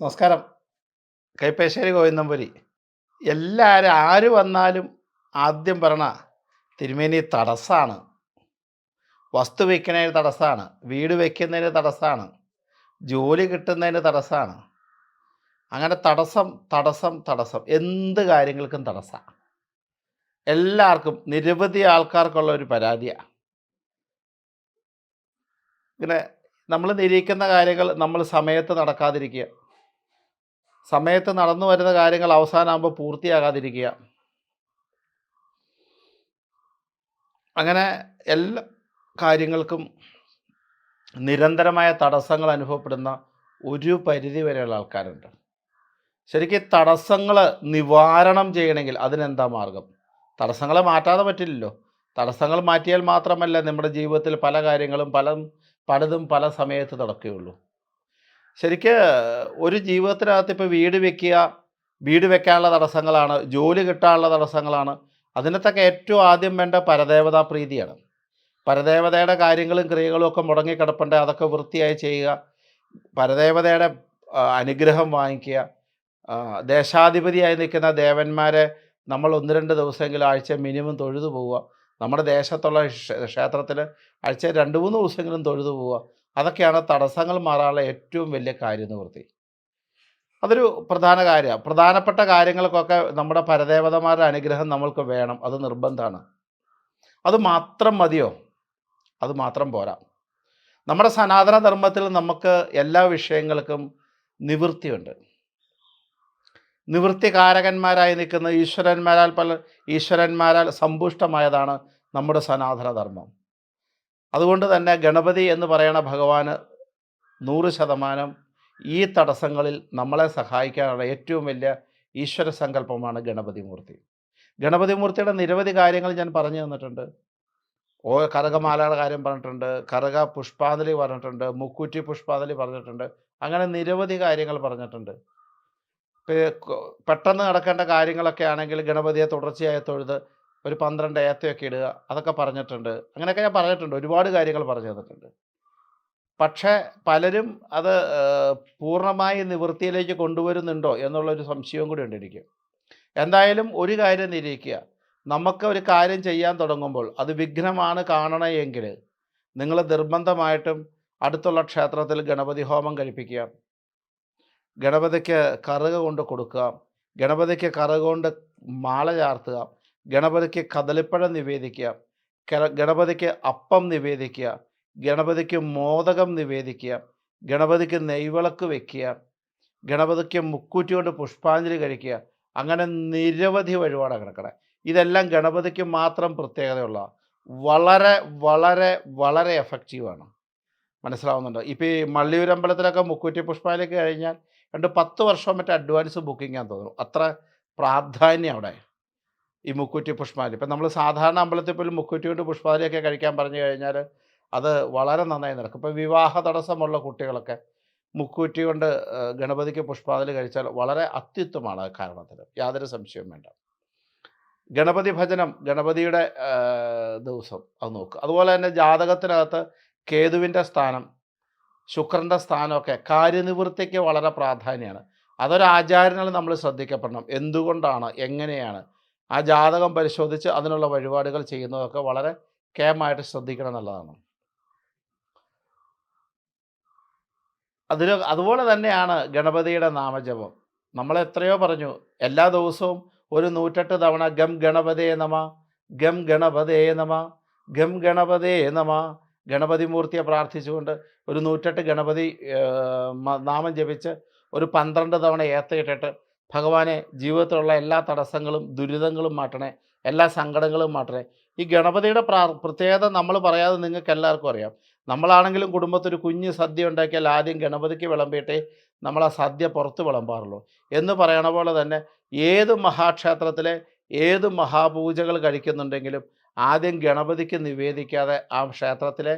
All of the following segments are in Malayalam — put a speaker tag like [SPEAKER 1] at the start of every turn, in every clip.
[SPEAKER 1] നമസ്കാരം. കൈപ്പേശ്ശേരി ഗോവിന്ദംപുരി. എല്ലാവരും ആര് വന്നാലും ആദ്യം പറയണ തിരുമേനി തടസ്സമാണ് വസ്തു വയ്ക്കുന്നതിന് തടസ്സമാണ് വീട് വയ്ക്കുന്നതിന് തടസ്സമാണ് ജോലി കിട്ടുന്നതിന് തടസ്സമാണ് അങ്ങനെ തടസ്സം തടസ്സം തടസ്സം. എന്ത് കാര്യങ്ങൾക്കും തടസ്സമാണ് എല്ലാവർക്കും നിരവധി ആൾക്കാർക്കുള്ള ഒരു പരാതിയാണ് ഇങ്ങനെ നമ്മൾ നിരീക്കുന്ന കാര്യങ്ങൾ നമ്മൾ സമയത്ത് നടക്കാതിരിക്കുക. സമയത്ത് നടന്നു വരുന്ന കാര്യങ്ങൾ അവസാനമാകുമ്പോൾ പൂർത്തിയാകാതിരിക്കുക. അങ്ങനെ എല്ലാ കാര്യങ്ങൾക്കും നിരന്തരമായ തടസ്സങ്ങൾ അനുഭവപ്പെടുന്ന ഒരു പരിധി വരെയുള്ള ആൾക്കാരുണ്ട്. ശരിക്കും തടസ്സങ്ങൾ നിവാരണം ചെയ്യണമെങ്കിൽ അതിനെന്താ മാർഗം? തടസ്സങ്ങളെ മാറ്റാതെ പറ്റില്ലല്ലോ. തടസ്സങ്ങൾ മാറ്റിയാൽ മാത്രമല്ല നമ്മുടെ ജീവിതത്തിൽ പല കാര്യങ്ങളും പല പലതും പല സമയത്ത് നടക്കുകയുള്ളൂ. ശരിക്ക് ഒരു ജീവിതത്തിനകത്ത് ഇപ്പോൾ വീട് വെക്കുക വീട് വെക്കാനുള്ള തടസ്സങ്ങളാണ് ജോലി കിട്ടാനുള്ള തടസ്സങ്ങളാണ്. അതിനകത്തൊക്കെ ഏറ്റവും ആദ്യം വേണ്ട പരദേവതാ പ്രീതിയാണ്. പരദേവതയുടെ കാര്യങ്ങളും ക്രിയകളും ഒക്കെ മുടങ്ങിക്കിടപ്പുണ്ട് അതൊക്കെ വൃത്തിയായി ചെയ്യുക. പരദേവതയുടെ അനുഗ്രഹം വാങ്ങിക്കുക. ദേശാധിപതിയായി നിൽക്കുന്ന ദേവന്മാരെ നമ്മൾ ഒന്ന് രണ്ട് ദിവസമെങ്കിലും ആഴ്ച മിനിമം തൊഴുതു പോവുക. നമ്മുടെ ദേശത്തുള്ള ക്ഷേത്രത്തിൽ ആഴ്ച രണ്ട് മൂന്ന് ദിവസമെങ്കിലും തൊഴുതു പോവുക. അതൊക്കെയാണ് തടസ്സങ്ങൾ മാറാനുള്ള ഏറ്റവും വലിയ കാര്യനിവൃത്തി. അതൊരു പ്രധാന കാര്യമാണ് പ്രധാനപ്പെട്ട കാര്യങ്ങൾക്കൊക്കെ നമ്മുടെ പരദേവതമാരുടെ അനുഗ്രഹം നമ്മൾക്ക് വേണം. അത് നിർബന്ധമാണ്. അത് മാത്രം മതിയോ? അത് മാത്രം പോരാ. നമ്മുടെ സനാതന ധർമ്മത്തിൽ നമുക്ക് എല്ലാ വിഷയങ്ങൾക്കും നിവൃത്തിയുണ്ട്. നിവൃത്തികാരകന്മാരായി നിൽക്കുന്ന ഈശ്വരന്മാരാൽ പല ഈശ്വരന്മാരാൽ സമ്പുഷ്ടമായതാണ് നമ്മുടെ സനാതന ധർമ്മം അതുകൊണ്ട് തന്നെ ഗണപതി എന്ന് പറയുന്ന ഭഗവാന് നൂറ് ശതമാനം ഈ തടസ്സങ്ങളിൽ നമ്മളെ സഹായിക്കാനുള്ള ഏറ്റവും വലിയ ഈശ്വര സങ്കല്പമാണ് ഗണപതി മൂർത്തി. ഗണപതി മൂർത്തിയുടെ നിരവധി കാര്യങ്ങൾ ഞാൻ പറഞ്ഞു തന്നിട്ടുണ്ട്. ഓ കരകമാലയുടെ കാര്യം പറഞ്ഞിട്ടുണ്ട് കറക പുഷ്പാഞ്ജലി പറഞ്ഞിട്ടുണ്ട് മുക്കൂറ്റി പുഷ്പാഞ്ജലി പറഞ്ഞിട്ടുണ്ട് അങ്ങനെ നിരവധി കാര്യങ്ങൾ പറഞ്ഞിട്ടുണ്ട്. പെട്ടെന്ന് നടക്കേണ്ട കാര്യങ്ങളൊക്കെ ആണെങ്കിൽ ഗണപതിയെ തുടർച്ചയായി തൊഴുത് ഒരു പന്ത്രണ്ട് ഏത്തയൊക്കെ ഇടുക അതൊക്കെ പറഞ്ഞിട്ടുണ്ട്. അങ്ങനെയൊക്കെ ഞാൻ പറഞ്ഞിട്ടുണ്ട്. ഒരുപാട് കാര്യങ്ങൾ പറഞ്ഞു തന്നിട്ടുണ്ട്. പക്ഷേ പലരും അത് പൂർണമായി നിവൃത്തിയിലേക്ക് കൊണ്ടുവരുന്നുണ്ടോ എന്നുള്ളൊരു സംശയവും കൂടി ഉണ്ട് എനിക്ക്. എന്തായാലും ഒരു കാര്യം നിരീക്കുക നമുക്ക് ഒരു കാര്യം ചെയ്യാൻ തുടങ്ങുമ്പോൾ അത് വിഘ്നമാണ് കാണണമെങ്കിൽ നിങ്ങൾ നിർബന്ധമായിട്ടും അടുത്തുള്ള ക്ഷേത്രത്തിൽ ഗണപതി ഹോമം കഴിപ്പിക്കുക. ഗണപതിക്ക് കറുക കൊണ്ട് കൊടുക്കുക. ഗണപതിക്ക് കറുക കൊണ്ട് മാല ചാർത്തുക. ഗണപതിക്ക് കദളിപ്പഴം നിവേദിക്കുക ഗണപതിക്ക് അപ്പം നിവേദിക്കുക ഗണപതിക്ക് മോദകം നിവേദിക്കുക ഗണപതിക്ക് നെയ്വിളക്ക് വയ്ക്കുക ഗണപതിക്ക് മുക്കൂറ്റി കൊണ്ട് പുഷ്പാഞ്ജലി കഴിക്കുക അങ്ങനെ നിരവധി വഴിപാടാണ് കിടക്കണേ. ഇതെല്ലാം ഗണപതിക്ക് മാത്രം പ്രത്യേകതയുള്ള വളരെ വളരെ വളരെ എഫക്റ്റീവാണ് മനസ്സിലാവുന്നുണ്ടോ? ഇപ്പോൾ ഈ മള്ളിയൂരമ്പലത്തിലൊക്കെ മുക്കൂറ്റി പുഷ്പാഞ്ജലിക്ക് കഴിഞ്ഞാൽ രണ്ട് പത്ത് വർഷം മറ്റേ അഡ്വാൻസ് ബുക്കിംഗ് ആണെന്ന് തോന്നുന്നു. അത്ര പ്രാധാന്യം അവിടെ. ഈ മുക്കുറ്റി പുഷ്പാലി. ഇപ്പം നമ്മൾ സാധാരണ അമ്പലത്തിൽ പോലും മുക്കുറ്റി കൊണ്ട് പുഷ്പാലിയൊക്കെ കഴിക്കാൻ പറഞ്ഞു കഴിഞ്ഞാൽ അത് വളരെ നന്നായി നടക്കും. ഇപ്പം വിവാഹ തടസ്സമുള്ള കുട്ടികളൊക്കെ മുക്കൂറ്റി കൊണ്ട് ഗണപതിക്ക് പുഷ്പാഞ്ജലി കഴിച്ചാൽ വളരെ അത്യുത്തമാണ് കാരണത്തിന്. യാതൊരു സംശയവും വേണ്ട. ഗണപതി ഭജനം ഗണപതിയുടെ ദിവസം അത് നോക്കുക. അതുപോലെ തന്നെ ജാതകത്തിനകത്ത് കേതുവിന്റെ സ്ഥാനം ശുക്രന്റെ സ്ഥാനമൊക്കെ കാര്യനിവൃത്തിക്ക് വളരെ പ്രാധാന്യമാണ്. അതൊരു ആചാര്യനാൽ നമ്മൾ ശ്രദ്ധിക്കപ്പെടണം. എന്തുകൊണ്ടാണ്? എങ്ങനെയാണ്? ആ ജാതകം പരിശോധിച്ച് അതിനുള്ള വഴിപാടുകൾ ചെയ്യുന്നതൊക്കെ വളരെ കേമായിട്ട് ശ്രദ്ധിക്കണം എന്നുള്ളതാണ്. അതിന് അതുപോലെ തന്നെയാണ് ഗണപതിയുടെ നാമജപം. നമ്മൾ എത്രയോ പറഞ്ഞു എല്ലാ ദിവസവും ഒരു നൂറ്റെട്ട് തവണ ഗം ഗണപതേ നമ ഗം ഗണപതേ നമ ഗം ഗണപതേ നമ ഗണപതി മൂർത്തിയെ പ്രാർത്ഥിച്ചുകൊണ്ട് ഒരു നൂറ്റെട്ട് ഗണപതി നാമം ജപിച്ച് ഒരു പന്ത്രണ്ട് തവണ ഏത്തയിട്ടിട്ട് ഭഗവാനെ ജീവിതത്തിലുള്ള എല്ലാ തടസ്സങ്ങളും ദുരിതങ്ങളും മാറ്റണേ എല്ലാ സങ്കടങ്ങളും മാറ്റണേ. ഈ ഗണപതിയുടെ പ്രാ പ്രത്യേകത നമ്മൾ പറയാതെ നിങ്ങൾക്ക് എല്ലാവർക്കും അറിയാം. നമ്മളാണെങ്കിലും കുടുംബത്തൊരു കുഞ്ഞ് സദ്യ ഉണ്ടാക്കിയാൽ ആദ്യം ഗണപതിക്ക് വിളമ്പിയിട്ടേ നമ്മൾ ആ സദ്യ പുറത്ത് വിളമ്പാറുള്ളൂ. എന്ന് പറയണ പോലെ തന്നെ ഏത് മഹാക്ഷേത്രത്തിലെ ഏത് മഹാപൂജകൾ കഴിക്കുന്നുണ്ടെങ്കിലും ആദ്യം ഗണപതിക്ക് നിവേദിക്കാതെ ആ ക്ഷേത്രത്തിലെ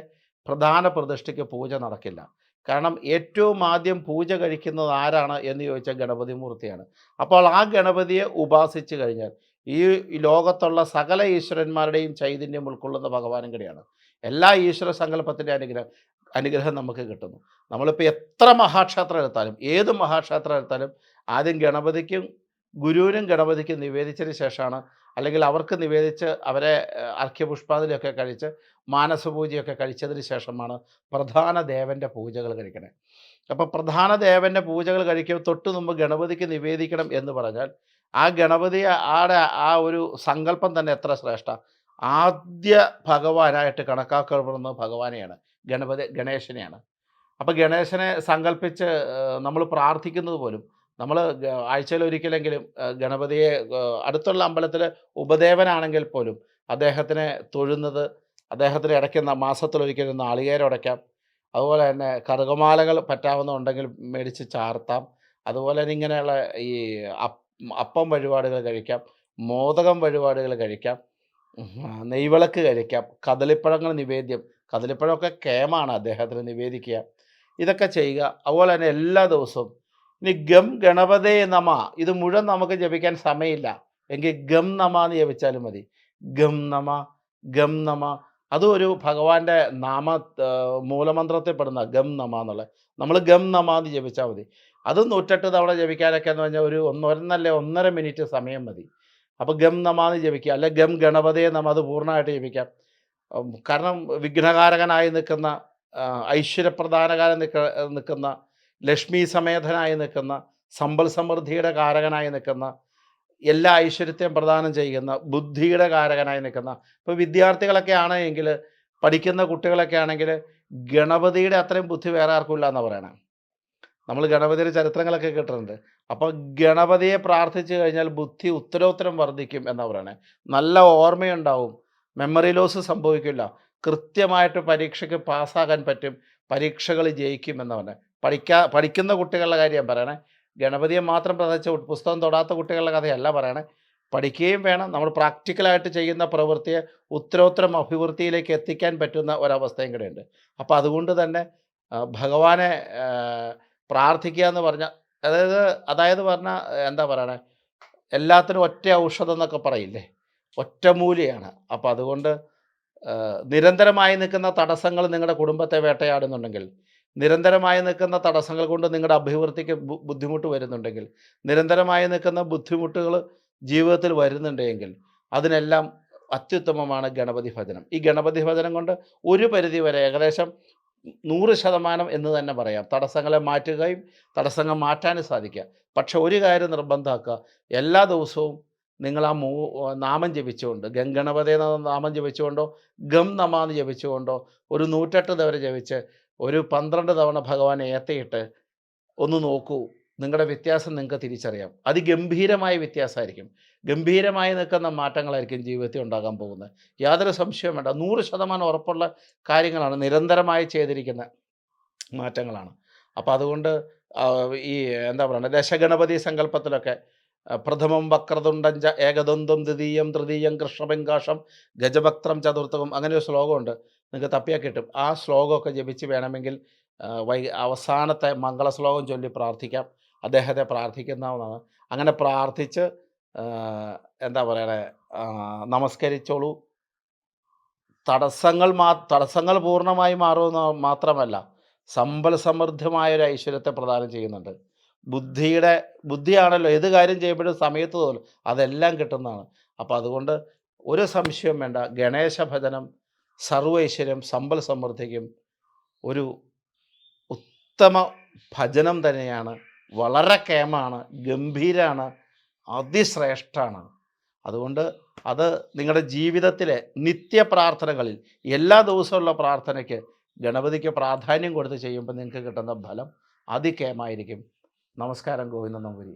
[SPEAKER 1] പ്രധാന പ്രതിഷ്ഠയ്ക്ക് പൂജ നടക്കില്ല. കാരണം ഏറ്റവും ആദ്യം പൂജ കഴിക്കുന്നത് ആരാണ് എന്ന് ചോദിച്ചാൽ ഗണപതി മൂർത്തിയാണ്. അപ്പോൾ ആ ഗണപതിയെ ഉപാസിച്ചു കഴിഞ്ഞാൽ ഈ ലോകത്തുള്ള സകല ഈശ്വരന്മാരുടെയും ചൈതന്യം ഉൾക്കൊള്ളുന്ന ഭഗവാനും കൂടിയാണ്. എല്ലാ ഈശ്വര സങ്കല്പത്തിന്റെ അനുഗ്രഹം അനുഗ്രഹം നമുക്ക് കിട്ടുന്നു. നമ്മളിപ്പോൾ എത്ര മഹാക്ഷേത്രം എടുത്താലും ഏത് മഹാക്ഷേത്രം എടുത്താലും ആദ്യം ഗണപതിക്കും ഗുരുവിനും ഗണപതിക്കും നിവേദിച്ചതിന് ശേഷമാണ് അല്ലെങ്കിൽ അവർക്ക് നിവേദിച്ച് അവരെ അർഘ്യപുഷ്പാഞ്ജലിയൊക്കെ കഴിച്ച് മാനസപൂജയൊക്കെ കഴിച്ചതിന് ശേഷമാണ് പ്രധാന ദേവന്റെ പൂജകൾ കഴിക്കണേ. അപ്പോൾ പ്രധാന ദേവന്റെ പൂജകൾ കഴിക്കുക തൊട്ട് മുമ്പ് ഗണപതിക്ക് നിവേദിക്കണം എന്ന് പറഞ്ഞാൽ ആ ഗണപതി ആടെ ആ ഒരു സങ്കല്പം തന്നെ എത്ര ശ്രേഷ്ഠ? ആദ്യ ഭഗവാനായിട്ട് കണക്കാക്കപ്പെടുന്ന ഭഗവാനെയാണ് ഗണപതി ഗണേശനെയാണ്. അപ്പോൾ ഗണേശനെ സങ്കല്പിച്ച് നമ്മൾ പ്രാർത്ഥിക്കുന്നത് പോലും നമ്മൾ ആഴ്ചയിൽ ഒരിക്കലെങ്കിലും ഗണപതിയെ അടുത്തുള്ള അമ്പലത്തിൽ ഉപദേവനാണെങ്കിൽ പോലും അദ്ദേഹത്തിനെ തൊഴുന്നത് അദ്ദേഹത്തിന് ഇടയ്ക്കുന്ന മാസത്തിലൊരിക്കലും നാളികേരം ഉടയ്ക്കാം അതുപോലെ തന്നെ കറുകമാലകൾ പറ്റാവുന്നുണ്ടെങ്കിൽ മേടിച്ച് ചാർത്താം. അതുപോലെ തന്നെ ഇങ്ങനെയുള്ള ഈ അപ്പം വഴിപാടുകൾ കഴിക്കാം. മോദകം വഴിപാടുകൾ കഴിക്കാം. നെയ്വിളക്ക് കഴിക്കാം. കദളിപ്പഴങ്ങൾ നിവേദ്യം. കദളിപ്പഴമൊക്കെ കേമാണ് അദ്ദേഹത്തിന് നിവേദിക്കുക. ഇതൊക്കെ ചെയ്യുക. അതുപോലെ തന്നെ എല്ലാ ദിവസവും ഇനി ഗം ഗണപതേ നമ. ഇത് മുഴുവൻ നമുക്ക് ജപിക്കാൻ സമയമില്ല. എങ്കിൽ ഗം നമ എന്ന് ജപിച്ചാലും മതി. ഗം നമ ഗം നമ. അതും ഒരു ഭഗവാന്റെ നാമ മൂലമന്ത്രത്തിൽ പെടുന്ന ഗം നമ എന്നുള്ളത്. നമ്മൾ ഗം നമ എന്ന് ജപിച്ചാൽ മതി. അത് നൂറ്റെട്ട് തവണ ജപിക്കാനൊക്കെ എന്ന് പറഞ്ഞാൽ ഒരു ഒന്ന് ഒന്നല്ല ഒന്നര മിനിറ്റ് സമയം മതി. അപ്പോൾ ഗം നമ എന്ന് ജപിക്കുക. അല്ലെ ഗം ഗണപതയെ നമ അത് പൂർണമായിട്ട് ജപിക്കാം. കാരണം വിഘ്നകാരകനായി നിൽക്കുന്ന ഐശ്വര്യപ്രധാനകാരം നിൽക്കുന്ന ലക്ഷ്മി സമേതനായി നിൽക്കുന്ന സമ്പൽ സമൃദ്ധിയുടെ കാരകനായി നിൽക്കുന്ന എല്ലാ ഐശ്വര്യത്തെയും പ്രദാനം ചെയ്യുന്ന ബുദ്ധിയുടെ കാരകനായി നിൽക്കുന്ന ഇപ്പോൾ വിദ്യാർത്ഥികളൊക്കെ ആണെങ്കിൽ പഠിക്കുന്ന കുട്ടികളൊക്കെ ആണെങ്കിൽ ഗണപതിയുടെ അത്രയും ബുദ്ധി വേറെ ആർക്കും ഇല്ല എന്ന് പറയണം. നമ്മൾ ഗണപതിയുടെ ചരിത്രങ്ങളൊക്കെ കേട്ടിട്ടുണ്ട്. അപ്പോൾ ഗണപതിയെ പ്രാർത്ഥിച്ചു കഴിഞ്ഞാൽ ബുദ്ധി ഉത്തരോത്തരം വർദ്ധിക്കും എന്ന് പറയണേ. നല്ല ഓർമ്മയുണ്ടാവും. മെമ്മറി ലോസ് സംഭവിക്കില്ല. കൃത്യമായിട്ട് പരീക്ഷയ്ക്ക് പാസ്സാകാൻ പറ്റും. പരീക്ഷകൾ ജയിക്കും എന്ന് പറഞ്ഞാൽ പഠിക്കാ പഠിക്കുന്ന കുട്ടികളുടെ കാര്യം പറയണേ. ഗണപതിയെ മാത്രം പ്രതച്ച പുസ്തകം തൊടാത്ത കുട്ടികളുടെ കഥയല്ല പറയണേ. പഠിക്കുകയും വേണം. നമ്മൾ പ്രാക്ടിക്കലായിട്ട് ചെയ്യുന്ന പ്രവൃത്തിയെ ഉത്തരോത്തരം അഭിവൃദ്ധിയിലേക്ക് എത്തിക്കാൻ പറ്റുന്ന ഒരവസ്ഥയും കൂടെ ഉണ്ട്. അപ്പോൾ അതുകൊണ്ട് തന്നെ ഭഗവാനെ പ്രാർത്ഥിക്കുക എന്ന് പറഞ്ഞാൽ അതായത് അതായത് പറഞ്ഞാൽ എന്താ പറയണേ എല്ലാത്തിനും ഒറ്റ ഔഷധം എന്നൊക്കെ പറയില്ലേ? ഒറ്റമൂലിയാണ് അപ്പോൾ അതുകൊണ്ട് നിരന്തരമായി നിൽക്കുന്ന തടസ്സങ്ങൾ നിങ്ങളുടെ കുടുംബത്തെ വേട്ടയാടുന്നുണ്ടെങ്കിൽ നിരന്തരമായി നിൽക്കുന്ന തടസ്സങ്ങൾ കൊണ്ട് നിങ്ങളുടെ അഭിവൃദ്ധിക്ക് ബുദ്ധിമുട്ട് വരുന്നുണ്ടെങ്കിൽ നിരന്തരമായി നിൽക്കുന്ന ബുദ്ധിമുട്ടുകൾ ജീവിതത്തിൽ വരുന്നുണ്ടെങ്കിൽ അതിനെല്ലാം അത്യുത്തമമാണ് ഗണപതി ഭജനം. ഈ ഗണപതി ഭജനം കൊണ്ട് ഒരു പരിധി വരെ ഏകദേശം നൂറ് ശതമാനം എന്ന് തന്നെ പറയാം. തടസ്സങ്ങളെ മാറ്റുകയും തടസ്സങ്ങൾ മാറ്റാനും സാധിക്കുക. പക്ഷെ ഒരു കാര്യം നിർബന്ധമാക്കുക എല്ലാ ദിവസവും നിങ്ങൾ ആ മൂ നാമം ജപിച്ചുകൊണ്ട് ഗംഗണപതി നാമം ജപിച്ചുകൊണ്ടോ ഗം നമാന്ന് ജപിച്ചുകൊണ്ടോ ഒരു നൂറ്റെട്ട് തവണ ജപിച്ച് ഒരു പന്ത്രണ്ട് തവണ ഭഗവാനെ ഏത്തയിട്ട് ഒന്ന് നോക്കൂ. നിങ്ങളുടെ വ്യത്യാസം നിങ്ങൾക്ക് തിരിച്ചറിയാം. അതിഗംഭീരമായ വ്യത്യാസമായിരിക്കും ഗംഭീരമായി നിൽക്കുന്ന മാറ്റങ്ങളായിരിക്കും ജീവിതത്തിൽ ഉണ്ടാകാൻ പോകുന്നത്. യാതൊരു സംശയവും വേണ്ട. നൂറ് ശതമാനം ഉറപ്പുള്ള കാര്യങ്ങളാണ്. നിരന്തരമായി ചെയ്തിരിക്കുന്ന മാറ്റങ്ങളാണ്. അപ്പോൾ അതുകൊണ്ട് ഈ എന്താ പറയുക ദശഗണപതി സങ്കല്പത്തിലൊക്കെ പ്രഥമം വക്രതുണ്ടം ച ഏകദന്തം ദ്വിതീയം തൃതീയം കൃഷ്ണബെങ്കാഷം ഗജഭക്ത്രം ചതുർത്ഥകം അങ്ങനെ ഒരു ശ്ലോകമുണ്ട്. നിങ്ങൾക്ക് തപ്പിയാൽ കിട്ടും. ആ ശ്ലോകമൊക്കെ ജപിച്ച് വേണമെങ്കിൽ വൈ അവസാനത്തെ മംഗള ശ്ലോകം ചൊല്ലി പ്രാർത്ഥിക്കാം. അദ്ദേഹത്തെ പ്രാർത്ഥിക്കുന്നതാണ് അങ്ങനെ പ്രാർത്ഥിച്ച് എന്താ പറയണേ നമസ്കരിച്ചോളൂ. തടസ്സങ്ങൾ മാ തടസ്സങ്ങൾ പൂർണമായി മാറുമെന്ന് മാത്രമല്ല സമ്പൽ സമൃദ്ധമായ ഒരു ഐശ്വര്യത്തെ പ്രദാനം ചെയ്യുന്നുണ്ട്. ബുദ്ധിയുടെ ബുദ്ധിയാണല്ലോ ഏത് കാര്യം ചെയ്യുമ്പോഴും സമയത്ത് തോന്നും അതെല്ലാം കിട്ടുന്നതാണ്. അപ്പോൾ അതുകൊണ്ട് ഒരു സംശയം വേണ്ട. ഗണേശ ഭജനം സർവൈശ്വര്യം സമ്പൽ സമൃദ്ധിക്കും ഒരു ഉത്തമ ഭജനം തന്നെയാണ്. വളരെ കേമാണ് ഗംഭീരാണ് അതിശ്രേഷ്ഠാണ്. അതുകൊണ്ട് അത് നിങ്ങളുടെ ജീവിതത്തിലെ നിത്യ പ്രാർത്ഥനകളിൽ എല്ലാ ദിവസമുള്ള പ്രാർത്ഥനയ്ക്ക് ഗണപതിക്ക് പ്രാധാന്യം കൊടുത്ത് ചെയ്യുമ്പോൾ നിങ്ങൾക്ക് കിട്ടുന്ന ഫലം അതികേമായിരിക്കും നമസ്കാരം ഗോവിന്ദ നമ്പൂരി